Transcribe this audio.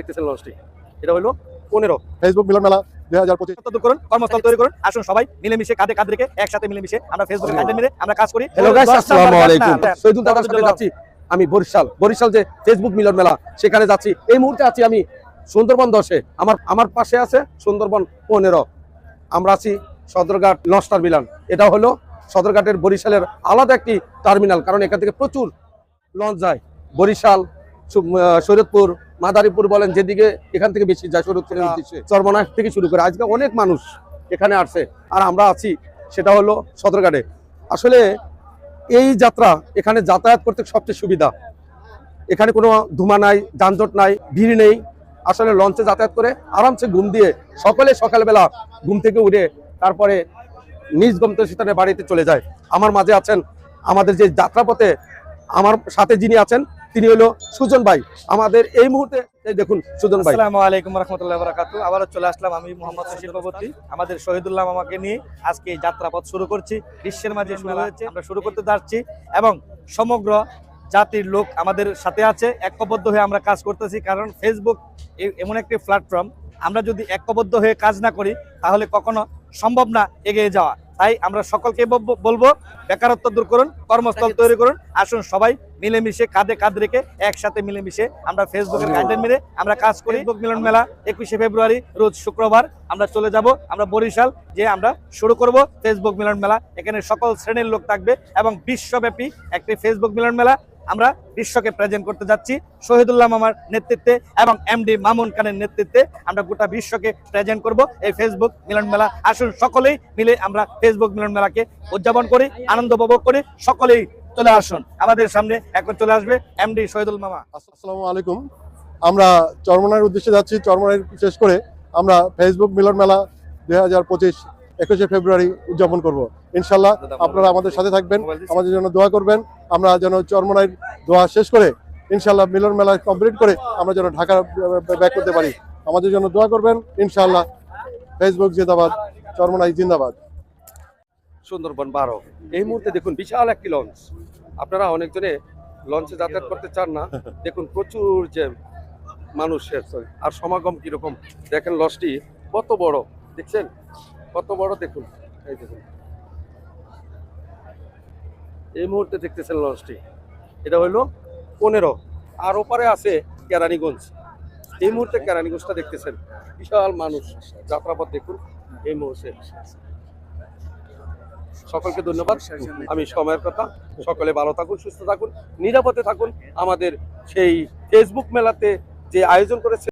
দেখতেছেন লঞ্চটি। এটা হলো পনেরো। ফেসবুক মিলন মেলা দুই হাজার পঁচিশ। করুন কর্মস্থল তৈরি করুন আসুন সবাই মিলেমিশে কাঁধে কাঁধ রেখে একসাথে মিলেমিশে আমরা ফেসবুকে কাঁধে মিলে আমরা কাজ করি। হ্যালো গাইস দশ আসসালামু নাম্বার আলাইকুম। কাজ না। শহীদুল দাদার সাথে যাচ্ছি আমি বরিশাল। বরিশাল যে ফেসবুক মিলন মেলা সেখানে যাচ্ছি। এই মুহূর্তে আছি আমি সুন্দরবন দশে। আমার আমার পাশে আছে সুন্দরবন পনেরো। আমরা আছি সদরঘাট লঞ্চ টার্মিনাল। এটা হলো সদরঘাটের বরিশালের আলাদা একটি টার্মিনাল কারণ এখান থেকে প্রচুর লঞ্চ যায়। বরিশাল শরীয়তপুর মাদারীপুর বলেন যেদিকে এখান থেকে বেশি যায় শরীয়তপুরের উদ্দেশ্যে চরমনায় থেকে শুরু করে আজকে অনেক মানুষ এখানে আসছে। আর আমরা আছি সেটা হলো সদরঘাটে। আসলে এই যাত্রা এখানে যাতায়াত করতে সবচেয়ে সুবিধা। এখানে কোনো ধুমা নাই যানজট নাই ভিড় নেই। আসলে লঞ্চে যাতায়াত করে আরামসে ঘুম দিয়ে সকলে সকালবেলা ঘুম থেকে উঠে তারপরে নিজ গন্তব্যস্থানে বাড়িতে চলে যায়। আমার মাঝে আছেন আমাদের যে যাত্রাপথে আমার সাথে যিনি আছেন তিনি হলো সুজন ভাই। আমাদের এই মুহূর্তে দেখুন সুজন ভাই। আসসালামু আলাইকুম রহমতুল্লাহ বারাকাতু আবারও চলে আসলাম আমি মোহাম্মদ শিল্পপতি আমাদের শহীদুল্লাহ আমাকে নিয়ে আজকে যাত্রাপথ শুরু করছি। বিশ্বের মাঝে শুরু হয়েছে আমরা শুরু করতে যাচ্ছি এবং সমগ্র জাতির লোক আমাদের সাথে আছে। ঐক্যবদ্ধ হয়ে আমরা কাজ করতেছি কারণ ফেসবুক এমন একটি প্ল্যাটফর্ম আমরা যদি ঐক্যবদ্ধ হয়ে কাজ না করি তাহলে কখনো সম্ভব না এগিয়ে যাওয়া। তাই আমরা সকলকে বলবো- বেকারত্ব দূর করুন কর্মস্থল তৈরি করুন আসুন সবাই মিলেমিশে কাঁধে কাঁধ রেখে একসাথে মিলেমিশে আমরা ফেসবুকের গাইডলাইন মেরে আমরা কাজ করি। ফেসবুক মিলন মেলা একুশে ফেব্রুয়ারি রোজ শুক্রবার আমরা চলে যাব। আমরা বরিশাল যে আমরা শুরু করব ফেসবুক মিলন মেলা। এখানে সকল শ্রেণির লোক থাকবে এবং বিশ্বব্যাপী একটি ফেসবুক মিলন মেলা। আমরা বিশ্বকে প্রেজেন্ট করতে যাচ্ছি। শহীদুল্লাহ মামার নেতৃত্বে এবং এমডি মামুন খানের নেতৃত্বে আমরা গোটা বিশ্বকে প্রেজেন্ট করব। এই ফেসবুক মিলন মেলা আসুন সকলেই মিলে আমরা ফেসবুক মিলন মেলাকে উদযাপন করি আনন্দ উপভোগ করি সকলেই চলে আসুন। আমাদের সামনে এখন চলে আসবে এমডি শহীদুল মামা। আসসালামু আলাইকুম। আমরা চরমনার উদ্দেশ্যে যাচ্ছি। চরমনার শেষ করে আমরা ফেসবুক মিলন মেলা দুই হাজার পঁচিশ একুশে ফেব্রুয়ারি উদযাপন করব। ইনশাল্লাহ আপনারা আমাদের সাথে থাকবেন। আমাদের জন্য দোয়া করবেন। আমরা যেন চরমনায় দোয়া শেষ করে ইনশাল্লাহ মিলন মেলা কমপ্লিট করে আমরা যেন ঢাকা ব্যাক করতে পারি। আমাদের জন্য দোয়া করবেন ইনশাল্লাহ ফেসবুক জিন্দাবাদ, চরমনাই জিন্দাবাদ। সুন্দরবন বারো, এই মুহূর্তে দেখুন বিশাল একটি লঞ্চ আপনারা অনেকজনে লঞ্চে যাতায়াত করতে চান না। দেখুন প্রচুর যে মানুষের আর সমাগম কীরকম। দেখেন লঞ্চটি কত বড়, দেখছেন? কত বড় দেখুন, এই দেখুন। এই মুহূর্তে দেখতেছেন লঞ্চটি। এটা হলো পনেরো। আর ওপারে আছে কেরানীগঞ্জ। এই মুহূর্তে কেরানীগঞ্জটা দেখতেছেন বিশাল মানুষ। যাত্রাপথ দেখুন এই মুহূর্তে। সকলকে ধন্যবাদ। আমি সময়ের কথা। সকলে ভালো থাকুন, সুস্থ থাকুন, নিরাপদে থাকুন। আমাদের সেই ফেসবুক মেলাতে যে আয়োজন করেছে